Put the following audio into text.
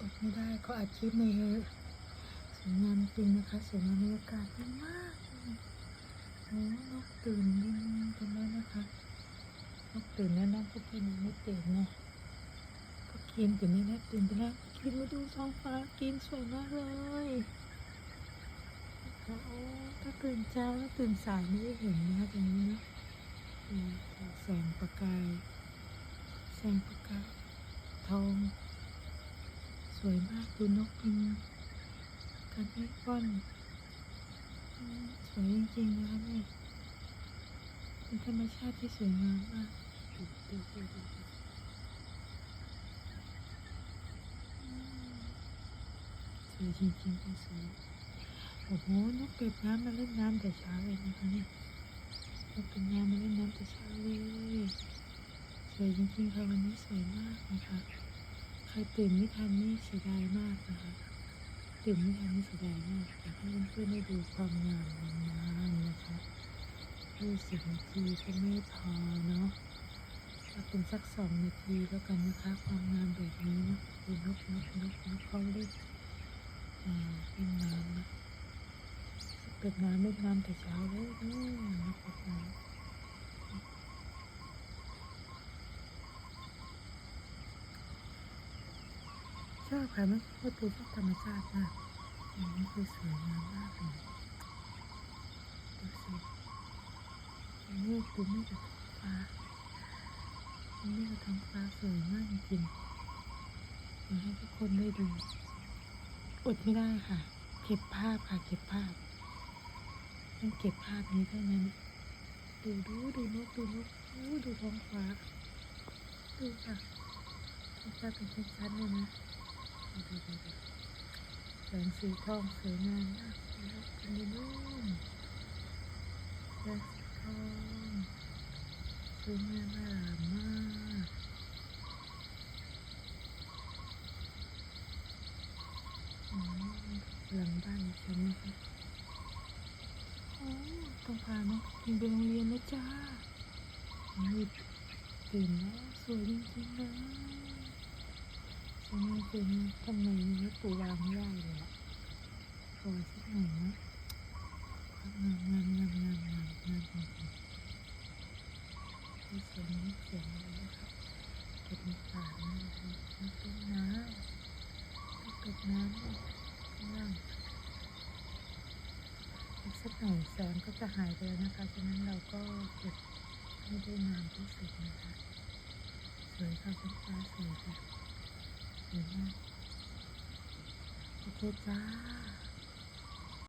อดไม่ได้ก็อัดคลิปในอยเถอะสวยงามจริงนะคะสวยงามบรรยากาศดีมากเลยโอ้นกตื่นบินกันแล้วนะคะนกตื่นแล้วน้องก็กินยังไม่ตื่นไงก็กินตื่นนี่แล้ตื่นไปแล้วกินมาดูท้องฟ้ากินสวยมากเลยโอ้ถ้าตื่นเช้าแล้วตื่นสายไม่ได้เห็นนะคะตรงนี้นะแสงประกายแสงประกายทอง วยมากดูนกบินกันให้ป้อนสวยจริงๆนะคะเนี่ยเป็นธรรมชาติที่สวยงามมากดูดูดูสวยจริงๆค่ะสวยโอ้โหนกเป็ดน้ำมาเล่นน้ำแต่เช้าเลยนะคะเนี่ยนกเป็ดน้ำมาเล่นน้ำแต่เช้าเลยสวยจริงๆค่ะวันนี้สวยมากนะคะ ครตื่นไม่ทันนี่เสียดายมากนะคะตื่นไม่ทันนี่เสียดายมากอยากให้เพื่อนๆได้ดูความงามของน้ำนะคะดูสิบนาทีก็ไม่พอเนาะถ้าเป็นสักสองนาทีแล้วกันนะคะ ความงามแบบนี้นะดูนกนกนกนกเขาเล่นอ่าเล่นน้ำนะเป็ดน้ำเล่นน้ำแต่เช้าเลยนี่นกเป็ดน้ำ ชอบค่ะม่พูดถึงชอบธรรมชาติมากอันนี้คือสวยงามมากเลยดูสิเมฆดูเมฆกับท้องฟ้าเมฆกับท้องฟ้าสวยมากจริงๆอยากให้ทุกคนได้ดูอดไม่ได้ค่ะ เก็บภาพค่ะ เก็บภาพต้องเก็บภาพนี้เท่านั้นดูดูดูนกดูนกดูดูท้องฟ้าดูค่ะท้องฟ้าเป็นชั้นๆเลยนะ แสงสีทองสวยงามมากนะครับคุณดูนู่นแสงสีทองสวยงามอร่ามมากหลังบ้านฉันนะคะโอ้ต้องพาน้องกินไปโรงเรียนแล้วจ้านี่ตื่นแล้วสวยจริงๆเลย อันนี้เป็นทำไมนี้ปูวางไม่ได้เลยอะขอสักหน่อยนะงามงามงามงามงามงามงามที่สวยนี้สวยเลยนะครับเป็นป่านะคะมันเป็นน้ำเป็นน้ำข้างล่างอีกสักหน่อยแสงก็จะหายไปแล้วนะคะ ฉะนั้นเราก็เก็บให้ได้นานที่สุดนะคะ สวยค่ะเป็นฟ้าสวยค่ะ โอเคจ้า